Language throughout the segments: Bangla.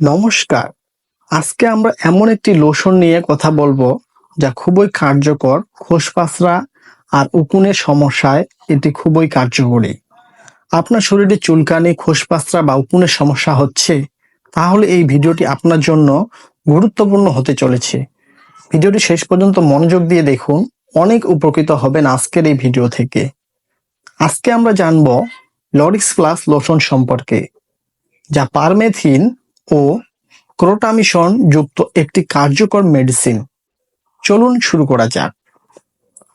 নমস্কার। আজকে আমরা এমন একটি লোশন নিয়ে কথা বলব যা খুবই কার্যকর খোসপাসরা আর উকুনের সমস্যায় এটি খুবই কার্যকরী। আপনার শরীরে চুলকানি খোসপাসরা বা উকুনের সমস্যা হচ্ছে, তাহলে এই ভিডিওটি আপনার জন্য গুরুত্বপূর্ণ হতে চলেছে। ভিডিওটি শেষ পর্যন্ত মনোযোগ দিয়ে দেখুন, অনেক উপকৃত হবেন আজকের এই ভিডিও থেকে। আজকে আমরা জানব লরিক্স প্লাস লোশন সম্পর্কে, যা পারমেথিন ও ক্রোটামিশন যুক্ত একটি কার্যকর মেডিসিন চলুন শুরু করা যাক।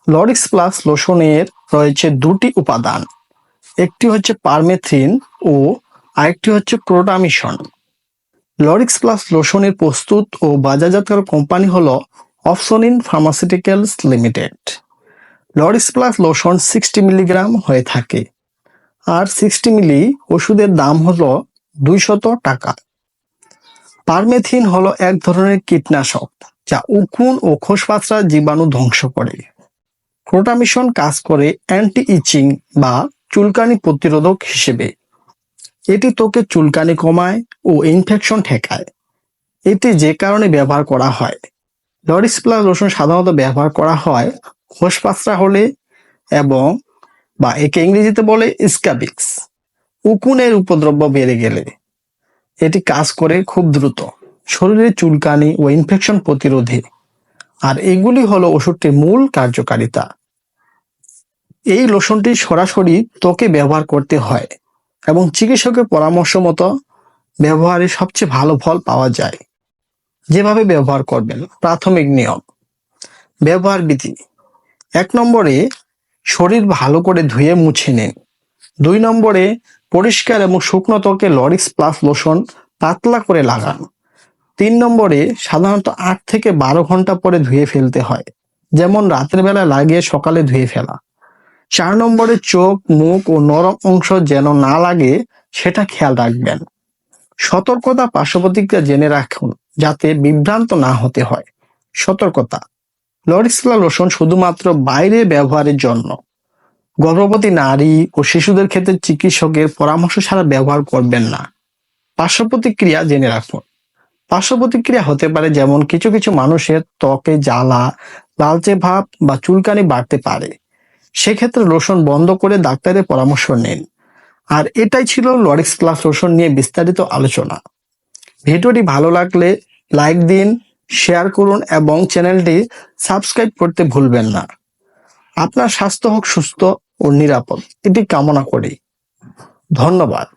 লরিক্স প্লাস লোশনের রয়েছে দুটি উপাদান। একটি হচ্ছে পারমেথিন ও আরেকটি হচ্ছে ক্রোটামিশন। লরিক্স প্লাস লোশনের প্রস্তুত ও বাজারজাতকার কোম্পানি হল অপসনিন pharmaceuticals limited. Lorix plus lotion sixty milligram হয়ে থাকে। আর সিক্সটি মিলি ওষুধের দাম হলো দুইশত টাকা। পারমেথিন হলো এক ধরনের কীটনাশক যা উকুন ও খোসপাতরা জীবাণু ধ্বংস করে। ক্রোটামিশন কাজ করে অ্যান্টি ইচিং বা চুলকানি প্রতিরোধক হিসেবে। এটি তোকে চুলকানি কমায় ও ইনফেকশন ঠেকায়। এটি যে কারণে ব্যবহার করা হয়। লরিক্স প্লাস রসুন সাধারণত ব্যবহার করা হয় খোসপাতরা হলে এবং বা একে ইংরেজিতে বলে স্ক্যাবিক্স উকুনের উপদ্রব বেড়ে গেলে। এটি কাজ করে খুব দ্রুত। শরীরে চুলকানি ও ইনফেকশন প্রতিরোধে। আর এগুলি হলো ওষুধটির মূল কার্যকারিতা। এই লোশনটি সরাসরি ত্বকে ব্যবহার করতে হয় এবং চিকিৎসকের পরামর্শ মতো ব্যবহারে সবচেয়ে ভালো ফল পাওয়া যায়। যেভাবে ব্যবহার করবেন, প্রাথমিক নিয়ম। ব্যবহার বিধি। এক নম্বরে শরীর ভালো করে ধুয়ে মুছে নিন। দুই নম্বরে পরিষ্কার এবং শুকনো ত্বকে লরিক্স প্লাস লোশন পাতলা করে লাগান। তিন নম্বরে সাধারণত আট থেকে বারো ঘণ্টা পরে ধুয়ে ফেলতে হয়, যেমন রাতের বেলা লাগিয়ে সকালে ধুয়ে ফেলা। চার নম্বরে চোখ, মুখ ও নরম অংশ যেন না লাগে, সেটা খেয়াল রাখবেন। সতর্কতা পার্শ্বপ্রতিক্রিয়া জেনে রাখুন, যাতে বিভ্রান্ত না হতে হয়। সতর্কতা। লরিক্সলা লোশন শুধুমাত্র বাইরে ব্যবহারের জন্য। গর্ভবতী নারী ও শিশুদের ক্ষেত্রে চিকিৎসকের পরামর্শ ছাড়া ব্যবহার করবেন না। পার্শ্ব প্রতিক্রিয়া জেনে রাখুন। পার্শ্ব প্রতিক্রিয়া হতে পারে যেমন কিছু কিছু মানুষের ত্বকে জ্বালা, লালচে ভাব বা চুলকানি বাড়তে পারে। সেক্ষেত্রে লোশন বন্ধ করে ডাক্তারের পরামর্শ নিন। আর এটাই ছিল লরিক্স প্লাস লোশন নিয়ে বিস্তারিত আলোচনা। ভিডিওটি ভালো লাগলে লাইক দিন, শেয়ার করুন এবং চ্যানেলটি সাবস্ক্রাইব করতে ভুলবেন না। আপনার স্বাস্থ্য হোক সুস্থ ও নিরাপদ। এটি কামনা করি। ধন্যবাদ।